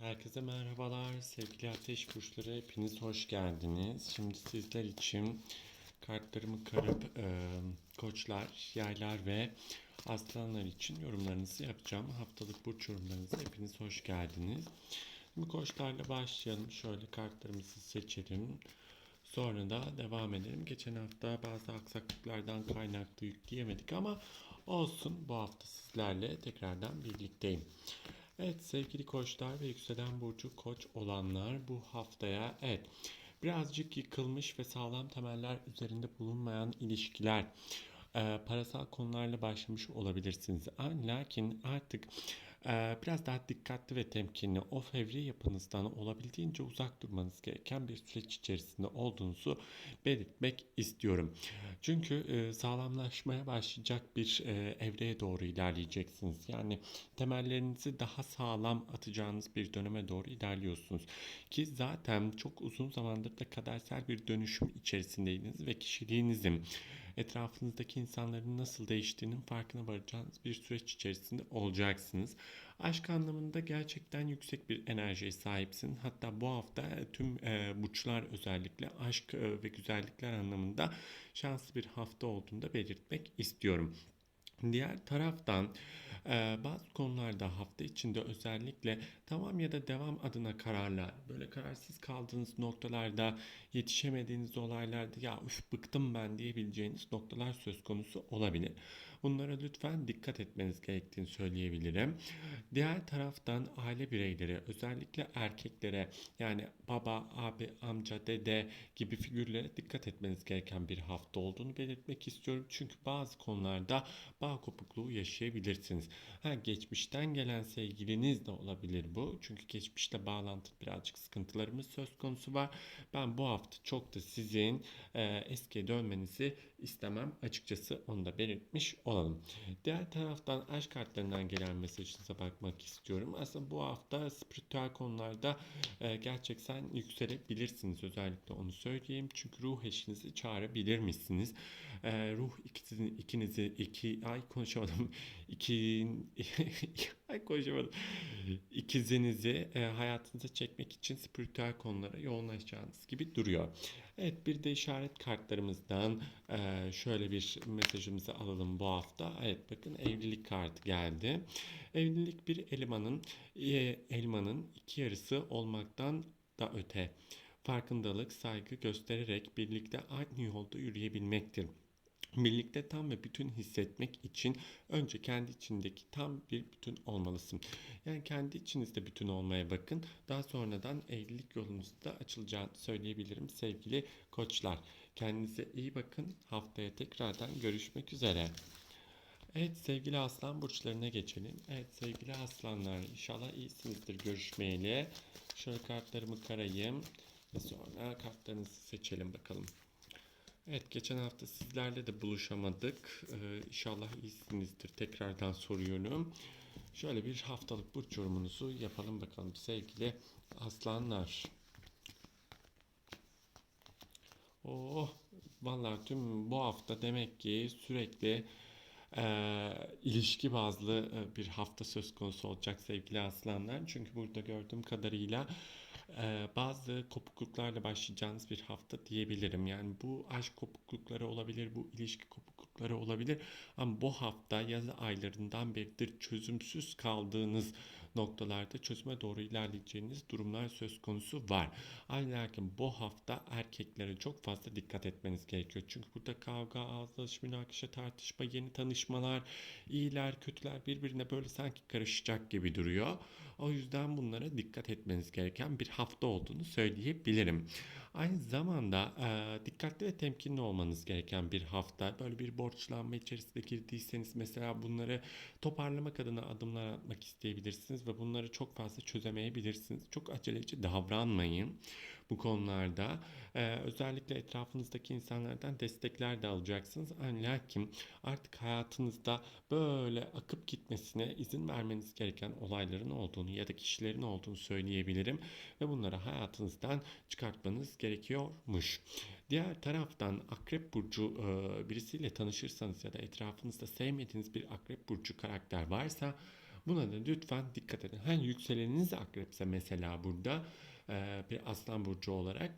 Herkese merhabalar sevgili ateş burçları hepiniz hoş geldiniz. Şimdi sizler için kartlarımı karıp e, koçlar, yaylar ve aslanlar için yorumlarınızı yapacağım. Haftalık burç yorumlarınızı hepiniz hoş geldiniz. Şimdi koçlarla başlayalım. Şöyle kartlarımızı seçelim. Sonra da devam edelim. Geçen hafta bazı aksaklıklardan kaynaklı yükleyemedik ama olsun bu hafta sizlerle tekrardan birlikteyim. Evet sevgili koçlar ve yükselen burcu koç olanlar bu haftaya evet birazcık yıkılmış ve sağlam temeller üzerinde bulunmayan ilişkiler e, parasal konularla başlamış olabilirsiniz. Lakin artık e, biraz daha dikkatli ve temkinli o fevri yapınızdan olabildiğince uzak durmanız gereken bir süreç içerisinde olduğunuzu belirtmek istiyorum. Çünkü e, sağlamlaşmaya başlayacak bir e, evreye doğru ilerleyeceksiniz. Yani temellerinizi daha sağlam atacağınız bir döneme doğru ilerliyorsunuz. Ki zaten çok uzun zamandır da kadersel bir dönüşüm içerisindeydiniz ve kişiliğinizin etrafınızdaki insanların nasıl değiştiğinin farkına varacağınız bir süreç içerisinde olacaksınız. Aşk anlamında gerçekten yüksek bir enerjiye sahipsin. Hatta bu hafta tüm e, burçlar özellikle aşk e, ve güzellikler anlamında şanslı bir hafta olduğunu da belirtmek istiyorum. Diğer taraftan e, bazı konularda hafta içinde özellikle tamam ya da devam adına kararlar, böyle kararsız kaldığınız noktalarda, yetişemediğiniz olaylarda ya üf bıktım ben diyebileceğiniz noktalar söz konusu olabilir. Bunlara lütfen dikkat etmeniz gerektiğini söyleyebilirim. Diğer taraftan aile bireyleri özellikle erkeklere yani baba, abi, amca, dede gibi figürlere dikkat etmeniz gereken bir hafta olduğunu belirtmek istiyorum. Çünkü bazı konularda bağ kopukluğu yaşayabilirsiniz. Ha, geçmişten gelen sevgiliniz de olabilir bu. Çünkü geçmişle bağlantılı birazcık sıkıntılarımız söz konusu var. Ben bu hafta çok da sizin e, eskiye dönmenizi istemem. Açıkçası onu da belirtmiş olalım. Diğer taraftan aşk kartlarından gelen mesajınıza bakmak istiyorum. Aslında bu hafta spiritüel konularda e, gerçekten yükselebilirsiniz. Özellikle onu söyleyeyim. Çünkü ruh eşinizi çağırabilir misiniz? E, ruh ikinizi, ikinizi iki ay konuşamadım. İki ay konuşamadım. İkizinizi e, hayatınıza çekmek için spiritüel konulara yoğunlaşacağınız gibi duruyor. Evet bir de işaret kartlarımızdan e, şöyle bir mesajımızı alalım bu hafta. Evet bakın evlilik kartı geldi. Evlilik bir elmanın e, elmanın iki yarısı olmaktan da öte. Farkındalık, saygı göstererek birlikte aynı yolda yürüyebilmektir. Birlikte tam ve bütün hissetmek için önce kendi içindeki tam bir bütün olmalısın. Yani kendi içinizde bütün olmaya bakın. Daha sonradan evlilik yolunuzda açılacağını söyleyebilirim sevgili koçlar. Kendinize iyi bakın. Haftaya tekrardan görüşmek üzere. Evet sevgili aslan burçlarına geçelim. Evet sevgili aslanlar inşallah iyisinizdir görüşmeyeli. Şöyle kartlarımı karayım sonra kartlarınızı seçelim bakalım. Evet geçen hafta sizlerle de buluşamadık. Ee, inşallah iyisinizdir. Tekrardan soruyorum. Şöyle bir haftalık burç yorumunuzu yapalım bakalım sevgili aslanlar. Oh vallahi tüm bu hafta demek ki sürekli e, ilişki bazlı e, bir hafta söz konusu olacak sevgili aslanlar. Çünkü burada gördüğüm kadarıyla bazı kopukluklarla başlayacağınız bir hafta diyebilirim. Yani bu aşk kopuklukları olabilir, bu ilişki kopuklukları olabilir. Ama bu hafta yaz aylarından beridir çözümsüz kaldığınız noktalarda çözüme doğru ilerleyeceğiniz durumlar söz konusu var. Ancak bu hafta erkeklere çok fazla dikkat etmeniz gerekiyor. Çünkü burada kavga, ağızlaşma, münakaşa, tartışma, yeni tanışmalar, iyiler, kötüler birbirine böyle sanki karışacak gibi duruyor. O yüzden bunlara dikkat etmeniz gereken bir hafta olduğunu söyleyebilirim. Aynı zamanda e, dikkatli ve temkinli olmanız gereken bir hafta. Böyle bir borçlanma içerisinde girdiyseniz mesela bunları toparlamak adına adımlar atmak isteyebilirsiniz ve bunları çok fazla çözemeyebilirsiniz. Çok aceleci davranmayın bu konularda. Ee, özellikle etrafınızdaki insanlardan destekler de alacaksınız. Ancak artık hayatınızda böyle akıp gitmesine izin vermeniz gereken olayların olduğunu ya da kişilerin olduğunu söyleyebilirim ve bunları hayatınızdan çıkartmanız gerekiyormuş. Diğer taraftan Akrep Burcu e, birisiyle tanışırsanız ya da etrafınızda sevmediğiniz bir Akrep Burcu karakter varsa Buna da lütfen dikkat edin. Hani yükseleniniz akrepse mesela burada e, bir aslan burcu olarak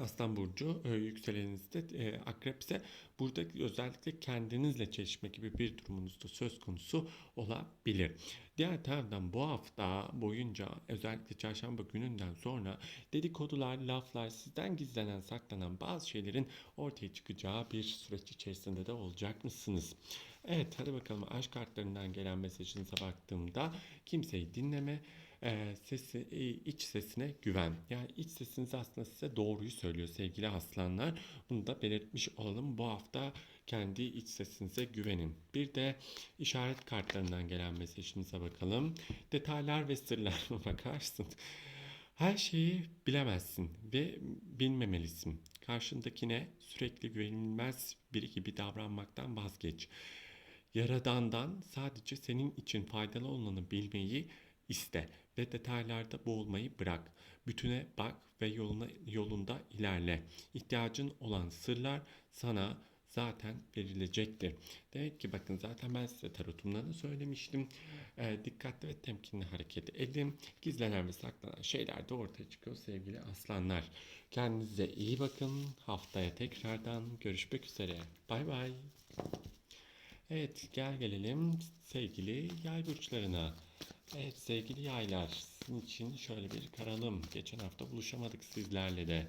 Aslan Burcu e, yükselenizde e, akrepse burada özellikle kendinizle çelişme gibi bir durumunuz da söz konusu olabilir. Diğer taraftan bu hafta boyunca özellikle çarşamba gününden sonra dedikodular, laflar, sizden gizlenen, saklanan bazı şeylerin ortaya çıkacağı bir süreç içerisinde de olacak mısınız? Evet hadi bakalım aşk kartlarından gelen mesajınıza baktığımda kimseyi dinleme, e, sesi, e, iç sesine güven. Yani iç sesiniz aslında size doğruyu söylüyor sevgili aslanlar. Bunu da belirtmiş olalım. Bu hafta kendi iç sesinize güvenin. Bir de işaret kartlarından gelen mesajınıza bakalım. Detaylar ve sırlar bakarsın. Her şeyi bilemezsin ve bilmemelisin. Karşındakine sürekli güvenilmez biri gibi davranmaktan vazgeç. Yaradandan sadece senin için faydalı olanı bilmeyi iste ve detaylarda boğulmayı bırak. Bütüne bak ve yoluna, yolunda ilerle. İhtiyacın olan sırlar sana zaten verilecektir. Demek ki bakın zaten ben size tarotumda da söylemiştim. E, dikkatli ve temkinli hareket edin. Gizlenen ve saklanan şeyler de ortaya çıkıyor sevgili aslanlar. Kendinize iyi bakın. Haftaya tekrardan görüşmek üzere. Bay bay. Evet gel gelelim sevgili yay burçlarına. Evet sevgili yaylar sizin için şöyle bir karalım. Geçen hafta buluşamadık sizlerle de.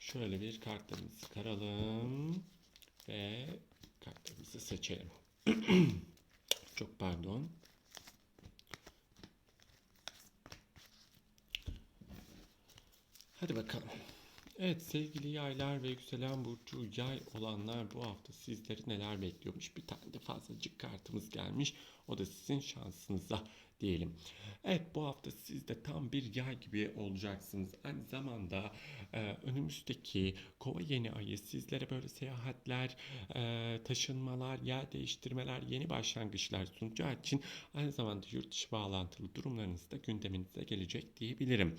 Şöyle bir kartlarımızı karalım ve kartlarımızı seçelim. Çok pardon. Hadi bakalım. Evet sevgili yaylar ve yükselen burcu yay olanlar bu hafta sizleri neler bekliyormuş? Bir tane de fazlacık kartımız gelmiş. O da sizin şansınıza diyelim. Evet bu hafta siz de tam bir yay gibi olacaksınız. Aynı zamanda e, önümüzdeki kova yeni ayı sizlere böyle seyahatler, e, taşınmalar, yer değiştirmeler, yeni başlangıçlar sunacağı için aynı zamanda yurt dışı bağlantılı durumlarınız da gündeminize gelecek diyebilirim.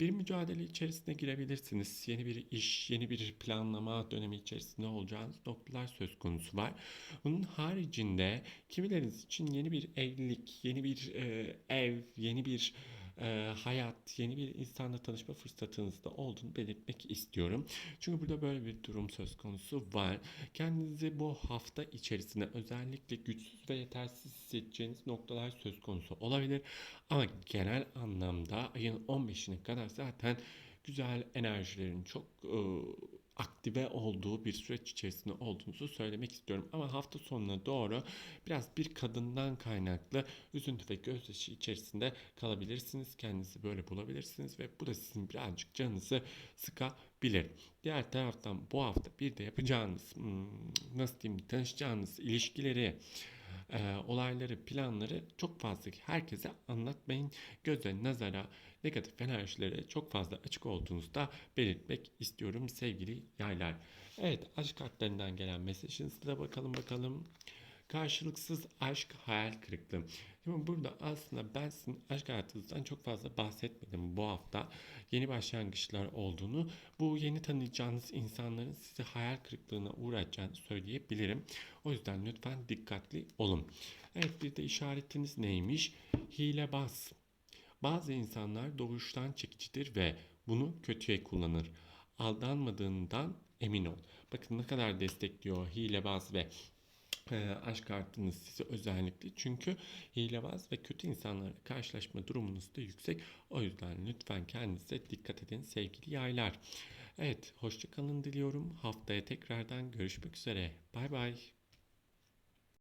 Bir mücadele içerisine girebilirsiniz. Yeni bir iş, yeni bir planlama dönemi içerisinde olacağınız noktalar söz konusu var. Bunun haricinde kimileriniz için yeni bir evlilik, yeni bir e, ev, yeni bir e, hayat, yeni bir insanla tanışma fırsatınız da olduğunu belirtmek istiyorum. Çünkü burada böyle bir durum söz konusu var. Kendinizi bu hafta içerisinde özellikle güçsüz ve yetersiz hissedeceğiniz noktalar söz konusu olabilir. Ama genel anlamda ayın 15'ine kadar zaten güzel enerjilerin çok e, aktive olduğu bir süreç içerisinde olduğunuzu söylemek istiyorum. Ama hafta sonuna doğru biraz bir kadından kaynaklı üzüntü ve gözyaşı içerisinde kalabilirsiniz. Kendinizi böyle bulabilirsiniz ve bu da sizin birazcık canınızı sıkabilir. Diğer taraftan bu hafta bir de yapacağınız hmm, nasıl diyeyim tanışacağınız ilişkileri e, olayları, planları çok fazla herkese anlatmayın. Göze, nazara, negatif enerjilere çok fazla açık olduğunuzda belirtmek istiyorum sevgili yaylar. Evet aşk kartlarından gelen mesajınızı da bakalım bakalım. Karşılıksız aşk hayal kırıklığı. Şimdi burada aslında ben sizin aşk hayatınızdan çok fazla bahsetmedim bu hafta. Yeni başlangıçlar olduğunu, bu yeni tanıyacağınız insanların sizi hayal kırıklığına uğratacağını söyleyebilirim. O yüzden lütfen dikkatli olun. Evet bir de işaretiniz neymiş? Hilebaz. Bazı insanlar doğuştan çekicidir ve bunu kötüye kullanır. Aldanmadığından emin ol. Bakın ne kadar destekliyor hilebaz ve e, aşk kartınız sizi özellikle çünkü hilebaz ve kötü insanlarla karşılaşma durumunuz da yüksek. O yüzden lütfen kendinize dikkat edin sevgili yaylar. Evet hoşçakalın diliyorum. Haftaya tekrardan görüşmek üzere. Bay bay.